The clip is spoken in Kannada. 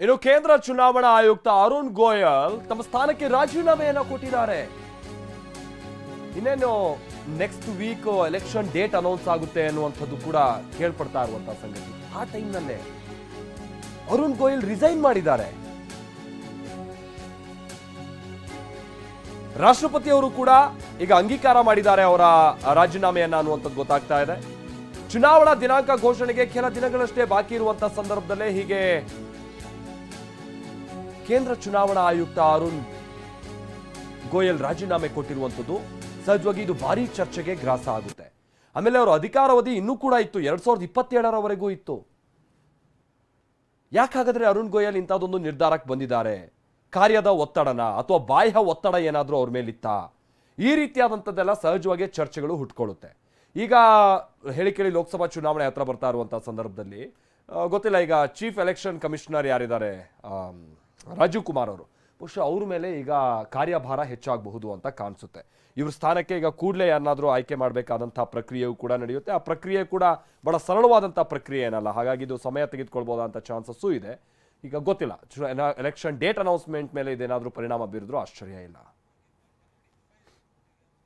ಇನ್ನು ಕೇಂದ್ರ ಚುನಾವಣಾ ಆಯುಕ್ತ ಅರುಣ್ ಗೋಯಲ್ ತಮ್ಮ ಸ್ಥಾನಕ್ಕೆ ರಾಜೀನಾಮೆಯನ್ನು ಕೊಟ್ಟಿದ್ದಾರೆ. ಇನ್ನೇನು next week election date announce ಆಗುತ್ತೆ ಅನ್ನುವಂಥದ್ದು ಕೂಡ ಕೇಳ್ಪಡ್ತಾ ಇರುವಂತಹ ಸಂಗತಿ. ಆ ಟೈಮ್ನಲ್ಲೇ ಅರುಣ್ ಗೋಯಲ್ ರಿಸೈನ್ ಮಾಡಿದ್ದಾರೆ. ರಾಷ್ಟ್ರಪತಿ ಅವರು ಕೂಡ ಈಗ ಅಂಗೀಕಾರ ಮಾಡಿದ್ದಾರೆ ಅವರ ರಾಜೀನಾಮೆಯನ್ನ ಅನ್ನುವಂಥದ್ದು ಗೊತ್ತಾಗ್ತಾ ಇದೆ. ಚುನಾವಣಾ ದಿನಾಂಕ ಘೋಷಣೆಗೆ ಕೆಲ ದಿನಗಳಷ್ಟೇ ಬಾಕಿ ಇರುವಂತಹ ಸಂದರ್ಭದಲ್ಲೇ ಹೀಗೆ ಕೇಂದ್ರ ಚುನಾವಣಾ ಆಯುಕ್ತ ಅರುಣ್ ಗೋಯಲ್ ರಾಜೀನಾಮೆ ಕೊಟ್ಟಿರುವಂಥದ್ದು ಸಹಜವಾಗಿ ಇದು ಭಾರಿ ಚರ್ಚೆಗೆ ಗ್ರಾಸ ಆಗುತ್ತೆ. ಆಮೇಲೆ ಅವರ ಅಧಿಕಾರಾವಧಿ ಇನ್ನೂ ಕೂಡ ಇತ್ತು, ಎರಡ್ ಸಾವಿರದ ಇಪ್ಪತ್ತೇಳರವರೆಗೂ ಇತ್ತು. ಯಾಕಾಗಾದ್ರೆ ಅರುಣ್ ಗೋಯಲ್ ಇಂಥದ್ದೊಂದು ನಿರ್ಧಾರಕ್ಕೆ ಬಂದಿದ್ದಾರೆ? ಕಾರ್ಯದ ಒತ್ತಡನ ಅಥವಾ ಬಾಹ್ಯ ಒತ್ತಡ ಏನಾದರೂ ಅವ್ರ ಮೇಲಿತ್ತ? ಈ ರೀತಿಯಾದಂಥದ್ದೆಲ್ಲ ಸಹಜವಾಗಿ ಚರ್ಚೆಗಳು ಹುಟ್ಕೊಳ್ಳುತ್ತೆ. ಈಗ ಹೇಳಿ ಕೇಳಿ ಲೋಕಸಭಾ ಚುನಾವಣೆ ಹತ್ರ ಬರ್ತಾ ಇರುವಂಥ ಸಂದರ್ಭದಲ್ಲಿ ಗೊತ್ತಿಲ್ಲ, ಈಗ ಚೀಫ್ ಎಲೆಕ್ಷನ್ ಕಮಿಷನರ್ ಯಾರಿದ್ದಾರೆ? ರಾಜೀವ್ ಕುಮಾರ್ ಅವರು. ಬಹುಶಃ ಅವ್ರ ಮೇಲೆ ಈಗ ಕಾರ್ಯಭಾರ ಹೆಚ್ಚಾಗಬಹುದು ಅಂತ ಕಾಣಿಸುತ್ತೆ. ಇವ್ರ ಸ್ಥಾನಕ್ಕೆ ಈಗ ಕೂಡಲೇ ಯಾರನ್ನಾದರೂ ಆಯ್ಕೆ ಮಾಡಬೇಕಾದಂಥ ಪ್ರಕ್ರಿಯೆಯು ಕೂಡ ನಡೆಯುತ್ತೆ. ಆ ಪ್ರಕ್ರಿಯೆ ಕೂಡ ಬಹಳ ಸರಳವಾದಂಥ ಪ್ರಕ್ರಿಯೆ ಏನಲ್ಲ, ಹಾಗಾಗಿ ಇದು ಸಮಯ ತೆಗೆದುಕೊಳ್ಬೋದಂಥ ಚಾನ್ಸಸ್ಸೂ ಇದೆ. ಈಗ ಗೊತ್ತಿಲ್ಲ. ಎಲೆಕ್ಷನ್ ಡೇಟ್ ಅನೌನ್ಸ್ಮೆಂಟ್ ಮೇಲೆ ಇದೇನಾದರೂ ಪರಿಣಾಮ ಬೀರಿದ್ರೂ ಆಶ್ಚರ್ಯ ಇಲ್ಲ.